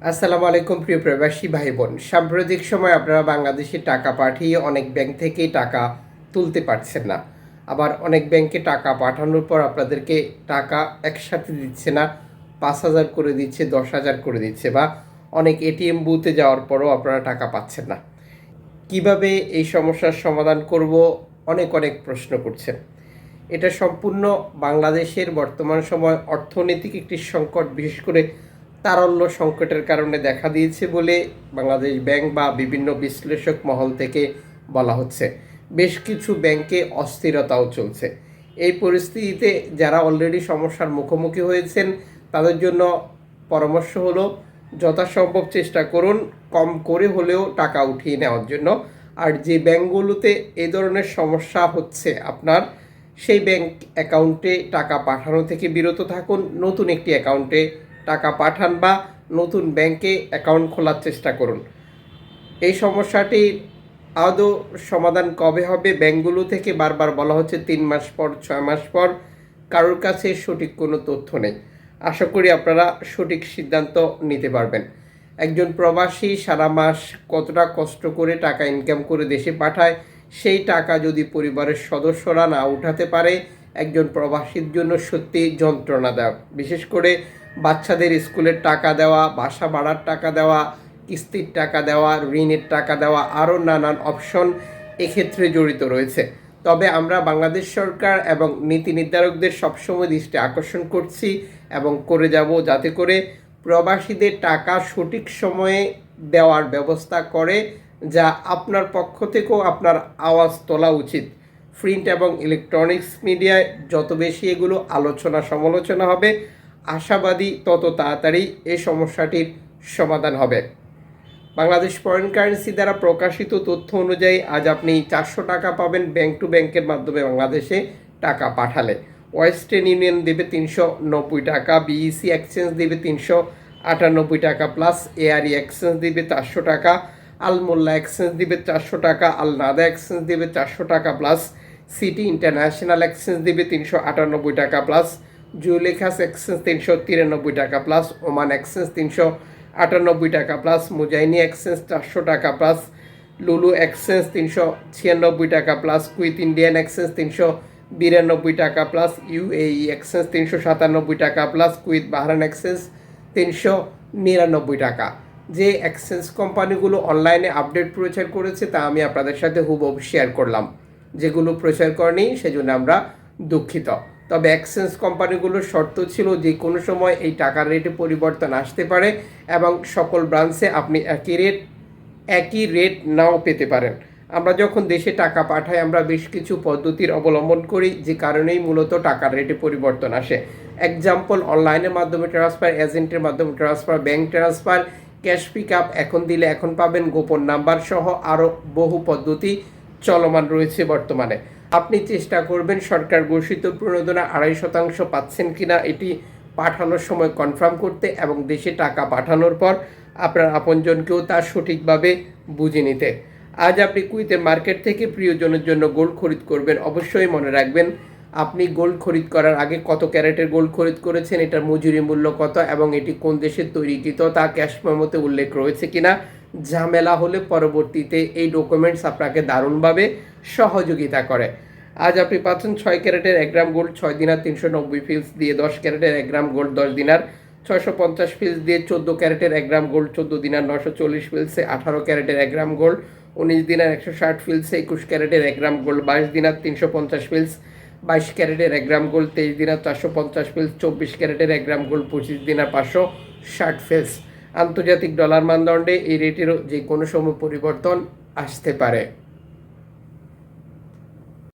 আসসালামু আলাইকুম, প্রিয় প্রবাসী ভাই বোন সাম্প্রতিক সময় আপনারা বাংলাদেশে টাকা পাঠিয়ে অনেক ব্যাংক থেকেই টাকা তুলতে পারছেন না। আবার অনেক ব্যাংকে টাকা পাঠানোর পর আপনাদেরকে টাকা একসাথে দিচ্ছে না, পাঁচ হাজার করে দিচ্ছে, দশ হাজার করে দিচ্ছে বা অনেক এটিএম বুথে যাওয়ার পরও আপনারা টাকা পাচ্ছেন না। কীভাবে এই সমস্যার সমাধান করব? অনেক অনেক প্রশ্ন করছেন। এটা সম্পূর্ণ বাংলাদেশের বর্তমান সময় অর্থনৈতিক একটি সংকট, বিশেষ করে তারল্য সংকটের কারণে দেখা দিয়েছে বলে বাংলাদেশ ব্যাংক বা বিভিন্ন বিশ্লেষক মহল থেকে বলা হচ্ছে। বেশ কিছু ব্যাংকে অস্থিরতাও চলছে। এই পরিস্থিতিতে যারা অলরেডি সমস্যার মুখোমুখি হয়েছেন, তাদের জন্য পরামর্শ হলো, যথাসম্ভব চেষ্টা করুন, কম করে হলেও টাকা উঠিয়ে নেওয়ার জন্য। আর যে ব্যাংকগুলোতে এ ধরনের সমস্যা হচ্ছে আপনার, সেই ব্যাংক অ্যাকাউন্টে টাকা পাঠানো থেকে বিরত থাকুন। নতুন একটি অ্যাকাউন্টে টাকা পাঠান বা নতুন ব্যাংকে অ্যাকাউন্ট খোলার চেষ্টা করুন। এই সমস্যাটির আদৌ সমাধান কবে হবে ব্যাংকগুলো থেকে বারবার বলা হচ্ছে তিন মাস পর, ছয় মাস পর, কারোর কাছে সঠিক কোনো তথ্য নেই। আশা করি আপনারা সঠিক সিদ্ধান্ত নিতে পারবেন। একজন প্রবাসী সারা মাস কতটা কষ্ট করে টাকা ইনকাম করে দেশে পাঠায়, সেই টাকা যদি পরিবারের সদস্যরা না উঠাতে পারে, একজন প্রবাসীর জন্য সত্যি যন্ত্রণাদায়ক। বিশেষ করে বাচ্চাদের স্কুলের টাকা দেওয়া বাসা ভাড়ার টাকা দেওয়া, কিস্তির টাকা দেওয়া, ঋণের টাকা দেওয়া আরও নানান অপশন এক্ষেত্রে জড়িত রয়েছে। তবে আমরা বাংলাদেশ সরকার এবং নীতি নির্ধারকদের সবসময় দৃষ্টি আকর্ষণ করছি এবং করে যাব যাতে করে প্রবাসীদের টাকা সঠিক সময়ে দেওয়ার ব্যবস্থা করে, যা আপনার পক্ষ থেকেও আপনার আওয়াজ তোলা উচিত। প্রিন্ট এবং ইলেকট্রনিক্স মিডিয়ায় যত বেশি এগুলো আলোচনা সমালোচনা হবে আশাবাদী তত তাড়াতাড়ি এই সমস্যাটির সমাধান হবে। বাংলাদেশ ফরেন কারেন্সি দ্বারা প্রকাশিত তথ্য অনুযায়ী আজ আপনি চারশো টাকা পাবেন ব্যাংক টু ব্যাংকের মাধ্যমে বাংলাদেশে টাকা পাঠালে। ওয়েস্টার্ন ইউনিয়ন দেবে তিনশো নব্বই টাকা বিইসি এক্সচেঞ্জ দেবে তিনশো আটানব্বই টাকা প্লাস এআরই এক্সচেঞ্জ দিবে চারশো টাকা আল মোল্লা এক্সচেঞ্জ দিবে চারশো টাকা আল নাদা এক্সচেঞ্জ দিবে চারশো টাকা প্লাস সিটি ইন্টারন্যাশনাল এক্সচেঞ্জ দিবে তিনশো আটানব্বই টাকা প্লাস জুলেখাস এক্সচেঞ্জ তিনশো তিরানব্বই টাকা প্লাস ওমান এক্সচেঞ্জ তিনশো আটানব্বই টাকা প্লাস মুজাইনি এক্সচেঞ্জ চারশো টাকা প্লাস লুলু এক্সচেঞ্জ তিনশো ছিয়ানব্বই টাকা প্লাস কুইথ ইন্ডিয়ান এক্সচেঞ্জ তিনশো বিরানব্বই টাকা প্লাস ইউএই এক্সচেঞ্জ তিনশো সাতানব্বই টাকা প্লাস কুইথ বাহরান এক্সচেঞ্জ তিনশো নিরানব্বই টাকা। যে এক্সচেঞ্জ কোম্পানিগুলো অনলাইনে আপডেট প্রচার করেছে, তা আমি আপনাদের সাথে হুবহু শেয়ার করলাম। যেগুলো প্রচার করেনি, সেজন্য আমরা দুঃখিত। তবে এক্সচেঞ্জ কোম্পানিগুলোর শর্ত ছিল যে কোনো সময় এই টাকার রেটে পরিবর্তন আসতে পারে এবং সকল ব্রাঞ্চে আপনি একই রেট একই রেট নাও পেতে পারেন। আমরা যখন দেশে টাকা পাঠাই, আমরা বেশ কিছু পদ্ধতির অবলম্বন করি, যে কারণেই মূলত টাকার রেটে পরিবর্তন আসে। এক্সাম্পল অনলাইনের মাধ্যমে ট্রান্সফার এজেন্টের মাধ্যমে transfer bank transfer cash pick up এখন দিলে এখন পাবেন গোপন নাম্বার সহ আরও বহু পদ্ধতি চলমান রয়েছে বর্তমানে। আপনি চেষ্টা করবেন সরকার ঘোষিত প্রণোদনা আড়াই শতাংশ পাচ্ছেন কিনা এটি পাঠানোর সময় কনফার্ম করতে এবং দেশে টাকা পাঠানোর পর আপনার আপনজনকেও তা সঠিকভাবে বুঝে নিতে। আজ আপনি কুইতে মার্কেট থেকে প্রিয়জনের জন্য গোল্ড খরিদ করবেন। অবশ্যই মনে রাখবেন, আপনি গোল্ড খরিদ করার আগে কত ক্যারেটের গোল্ড খরিদ করেছেন, এটার মজুরি মূল্য কত এবং এটি কোন দেশের তৈরিকৃত তা ক্যাশ মেমোতে উল্লেখ রয়েছে কিনা ঝামেলা হলে পরবর্তীতে এই ডকুমেন্টস আপনাকে দারুণভাবে সহযোগিতা করে। আজ আপনি পাচ্ছেন ছয় ক্যারেটের এক গ্রাম গোল্ড ছয় দিনার তিনশো নব্বই ফিলস দিয়ে দশ ক্যারেটের এক গ্রাম গোল্ড দশ দিনার ছয়শো পঞ্চাশ ফিলস দিয়ে চোদ্দ ক্যারেটের এক গ্রাম গোল্ড চোদ্দ দিনার নশো চল্লিশ ফিলসে আঠারো ক্যারেটের এক গ্রাম গোল্ড উনিশ দিনার একশো ষাট ফিলসে একুশ ক্যারেটের এক গ্রাম গোল্ড বাইশ দিনার তিনশো পঞ্চাশ ফিলস বাইশ ক্যারেটের এক গ্রাম গোল্ড তেইশ দিনার চারশো পঞ্চাশ ফিলস চব্বিশ ক্যারেটের এক গ্রাম গোল্ড পঁচিশ দিনার পাঁচশো ষাট ফিলস আন্তর্জাতিক ডলার মানদণ্ডে এই রেটেরও যে কোনো সময় পরিবর্তন আসতে পারে।